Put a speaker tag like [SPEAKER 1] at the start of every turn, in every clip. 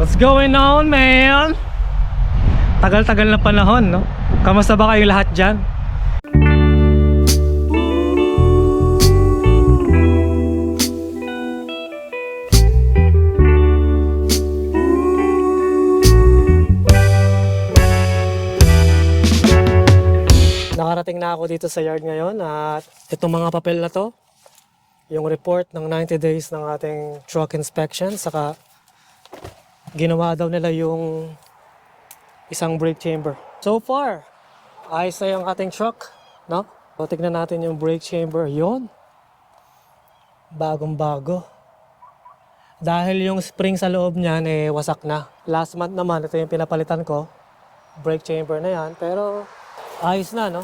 [SPEAKER 1] What's going on, man? Tagal-tagal na panahon, no? Kamusta ba kayong lahat dyan? Nakarating na ako dito sa yard ngayon at itong mga papel na to, yung report ng 90 days ng ating truck inspection, saka ginawa daw nila yung isang brake chamber. So far, ayos na yung ating truck, no? So, tignan natin yung brake chamber. Yon. Bagong bago. Dahil yung spring sa loob niyan eh wasak na. Last month naman, ito yung pinapalitan ko. Brake chamber na yan. Pero ayos na, no?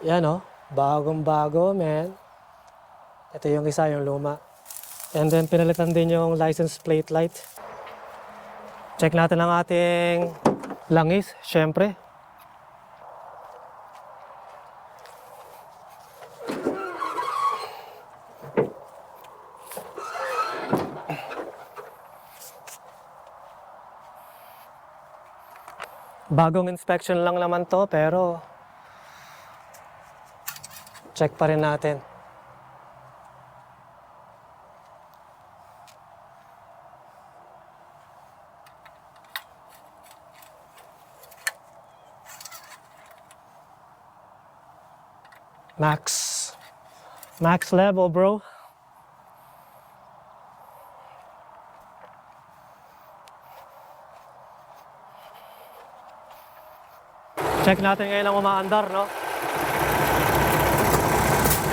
[SPEAKER 1] Yan, no? Bagong bago, man. Ito yung isa, yung luma. And then pinalitan din yung license plate light. Check natin ang ating langis, syempre. Bagong inspection lang naman to pero check pa rin natin. Max. Max level, bro. Check natin ngayon ang umaandar, no?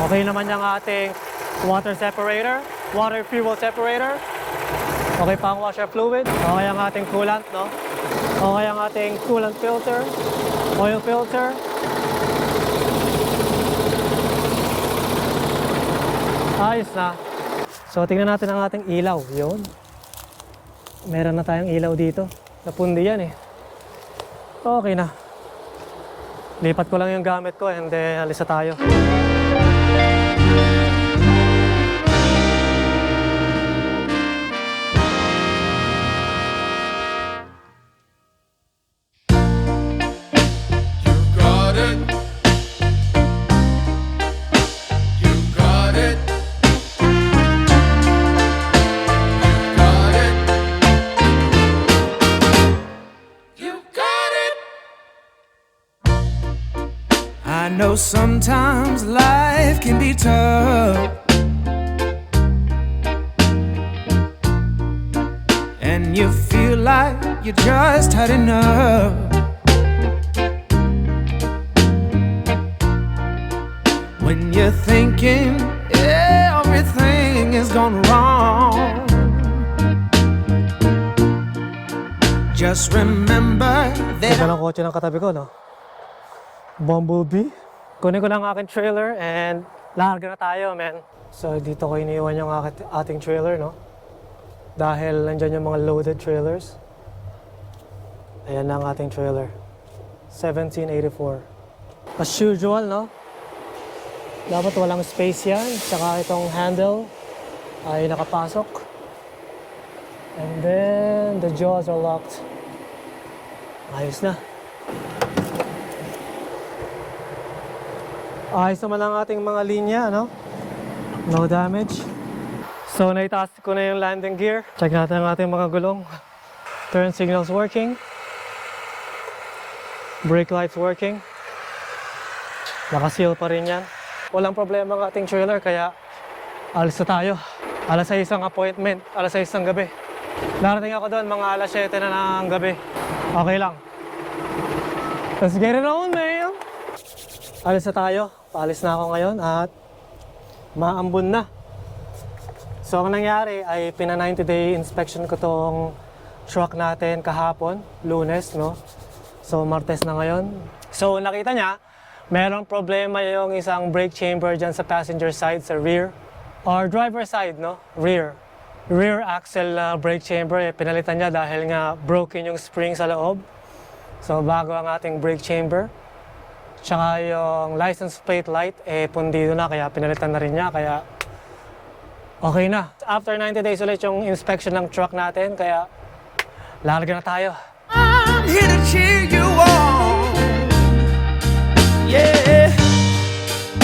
[SPEAKER 1] Okay naman yung ating water separator, water fuel separator. Okay pa ang washer fluid. Okay ang ating coolant, no? Okay ang ating coolant filter, oil filter. Ayos na. So, tingnan natin ang ating ilaw. Yun. Meron na tayong ilaw dito. Napundi yan eh. Okay na. Lipat ko lang yung gamit ko and then alis na tayo.
[SPEAKER 2] Know sometimes life can be tough. And you feel like you just had enough. When you're thinking everything is gone wrong. Just remember that?
[SPEAKER 1] Bumblebee. Kunin ko lang ang aking trailer and larga na tayo, man. So, dito ko iniwan yung ating trailer, no? Dahil nandyan yung mga loaded trailers. Ayan na ang ating trailer. 1784. As usual, no? Dapat walang space yan. Tsaka itong handle ay nakapasok. And then, the jaws are locked. Ayos na. Ayos naman ang ating mga linya, no? No damage. So, naitaas ko na yung landing gear. Check natin ang ating mga gulong. Turn signals working. Brake lights working. Nakaseal pa rin yan. Walang problema ang ating trailer, kaya alis na tayo. Alas 6 ang appointment. Alas 6 ng gabi. Darating ako doon, mga alas 7 na ng gabi. Okay lang. Let's get it on, man! Alis na tayo. Paalis na ako ngayon at maambon na. So, ang nangyari ay pina 90 day inspection ko tong truck natin kahapon, lunes, no? So, martes na ngayon. So, nakita niya, merong problema yung isang brake chamber dyan sa passenger side, sa rear. Or driver side, no? Rear. Rear axle uh, brake chamber, eh, pinalitan niya dahil nga broken yung spring sa loob. So, bago ang ating brake chamber. Tsaka yung license plate light, eh, pundido na, kaya pinalitan na rin niya. Kaya, Okay na. After 90 days ulit yung inspection ng truck natin, kaya larga na tayo.
[SPEAKER 2] I'm here to cheer you on. Yeah.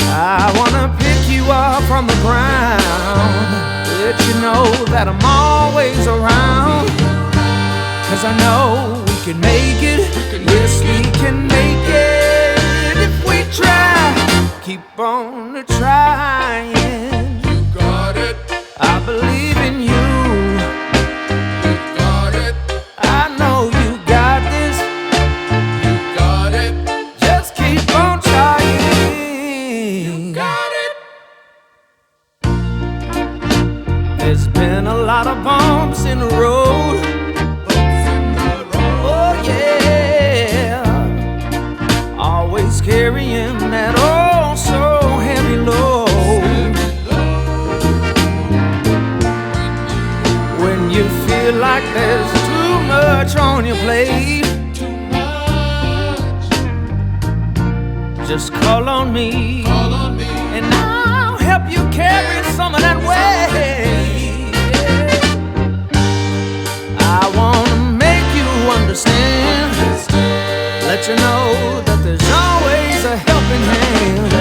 [SPEAKER 2] I wanna pick you up from the ground. Let you know that I'm always around. Cause I know we can make it. Yes, we can make it try. Keep on trying.
[SPEAKER 3] You
[SPEAKER 2] know that there's always a helping hand.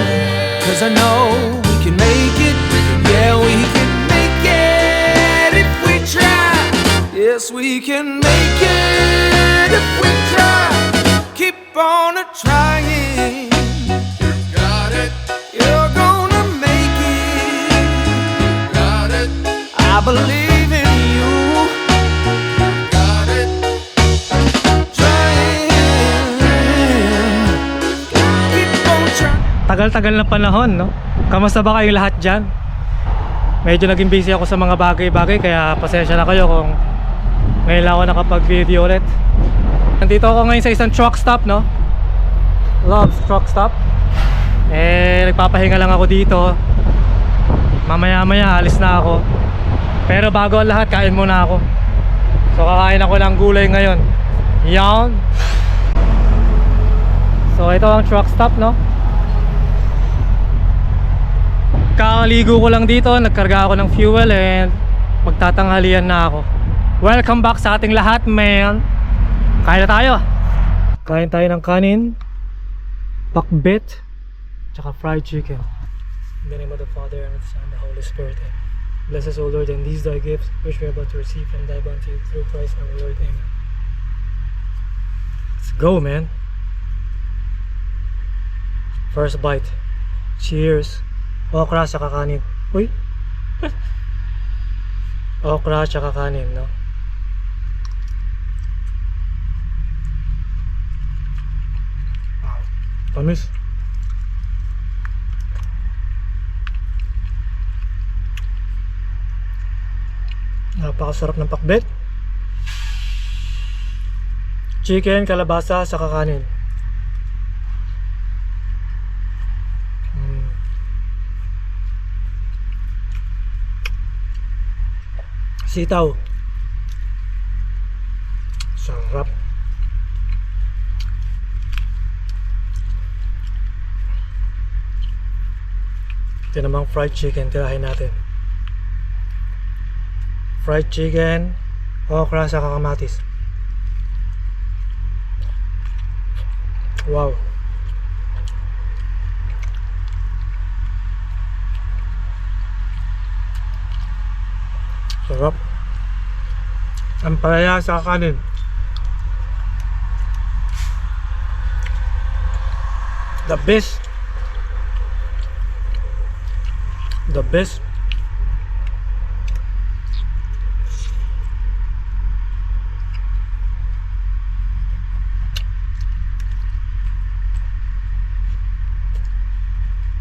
[SPEAKER 2] Cause I know we can make it, yeah, we can make it if we try. Yes, we can make it if we try. Keep on trying.
[SPEAKER 3] Got it.
[SPEAKER 2] You're gonna make it.
[SPEAKER 3] Got it.
[SPEAKER 2] I believe
[SPEAKER 1] Tagal-tagal na panahon, no? Kamusta ba kayong lahat dyan? Medyo naging busy ako sa mga bagay-bagay kaya pasensya na kayo kung ngayon ako nakapag-video ulit. Nandito ako ngayon sa isang truck stop, no? Love's Truck Stop. Eh, nagpapahinga lang ako dito. Mamaya-maya, alis na ako. Pero bago ang lahat, kain muna ako. So, kakain ako ng gulay ngayon. Yan. So, ito ang truck stop, no? Kakaligo ko lang dito, nagkarga ako ng fuel and magtatanghalian na ako. Welcome back sa ating lahat, man. Kain na tayo. Kain tayo ng kanin, pakbet, tsaka fried chicken. In the name of the Father, and of the Son, and the Holy Spirit. Amen. Bless us, O Lord, and these thy gifts, which we are about to receive from thy bounty through Christ our Lord. Amen. Let's go, man. First bite. Cheers. Okra sa kakanin. Uy. Okra sa kakanin, no? Tamis. Napakasarap ng pakbet. Chicken, kalabasa sa kakanin. Mm. Sitaw. Sarap. Ito namang fried chicken, tirahin natin. Fried chicken, okra sa kakamatis. Wow. Sarap. Ang palaya sa kanin. The best. The best.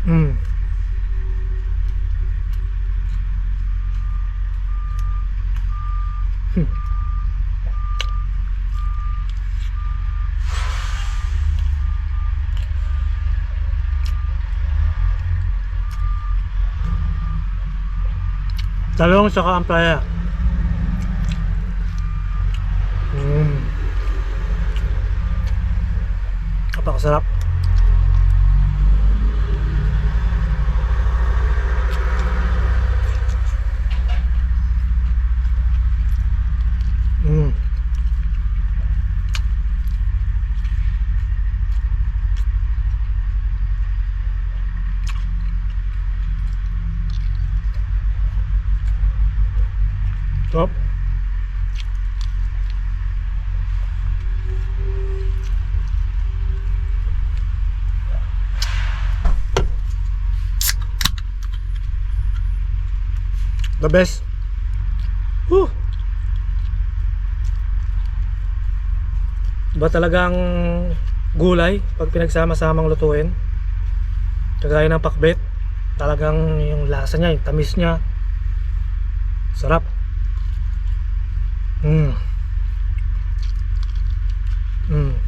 [SPEAKER 1] Mm. Talong saka ampalaya. Mm. Napakasarap. The best. Whew. Ba talagang gulay pag pinagsama-samang lutuin? Kagaya ng pakbet, talagang yung lasa niya, yung tamis niya. Sarap. Mm. Mm.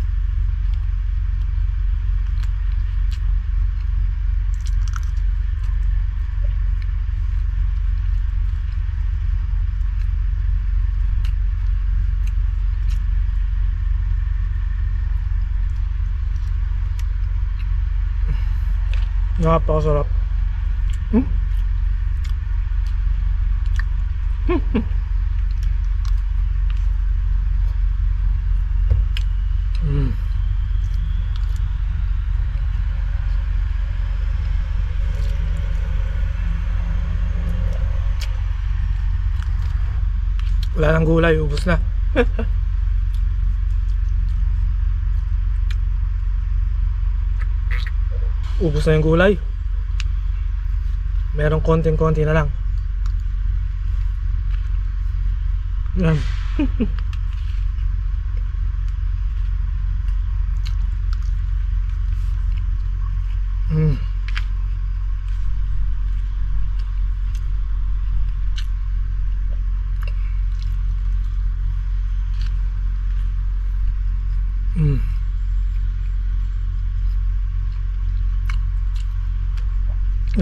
[SPEAKER 1] Napakasarap. Hmm? Mm. Wala nang gulay, ubos na. ubos na yung gulay. Merong konting-konti na lang. Yan. Mm.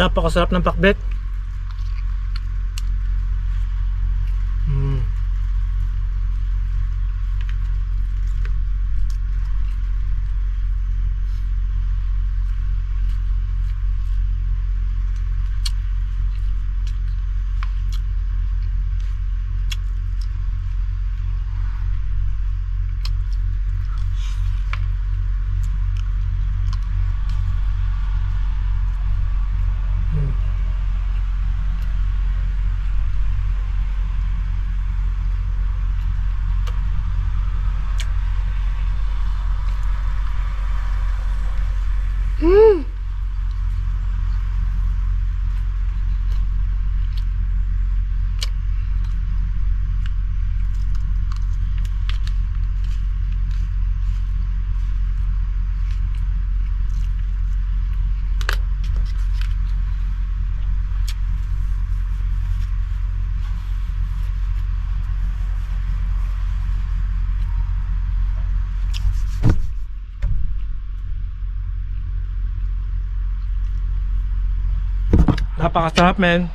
[SPEAKER 1] Napakasarap ng pakbet. Mm. Napakasarap men.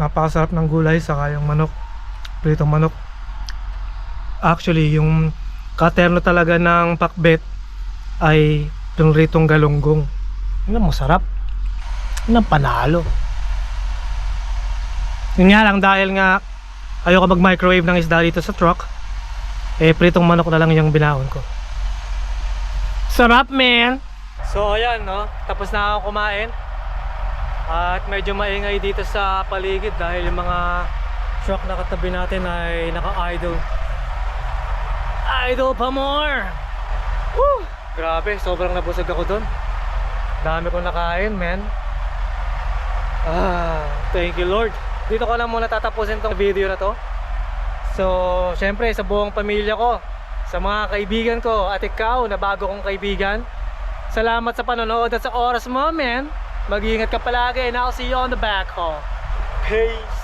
[SPEAKER 1] Napakasarap ng gulay saka yung manok. Pritong manok. Actually, yung katerno talaga ng pakbet ay yung ritong galunggong. Yun ang masarap. Yun ang panalo. Yun nga lang dahil nga ayoko mag-microwave ng isda dito sa truck. Eh, pritong manok na lang yung binaon ko. Sarap, man! So ayan no, tapos na ako kumain. At medyo maingay dito sa paligid dahil yung mga truck na katabi natin ay naka-idle. Idle pa more! Woo! Grabe, sobrang nabusog ako doon. Dami kong nakain, man. Ah, thank you Lord. Dito ko lang muna tatapusin tong video na to. So, syempre sa buong pamilya ko, sa mga kaibigan ko at ikaw na bago kong kaibigan, Salamat sa panonood at sa oras mo, man. Mag-iingat ka palagi and I'll see you on the back hall. Peace!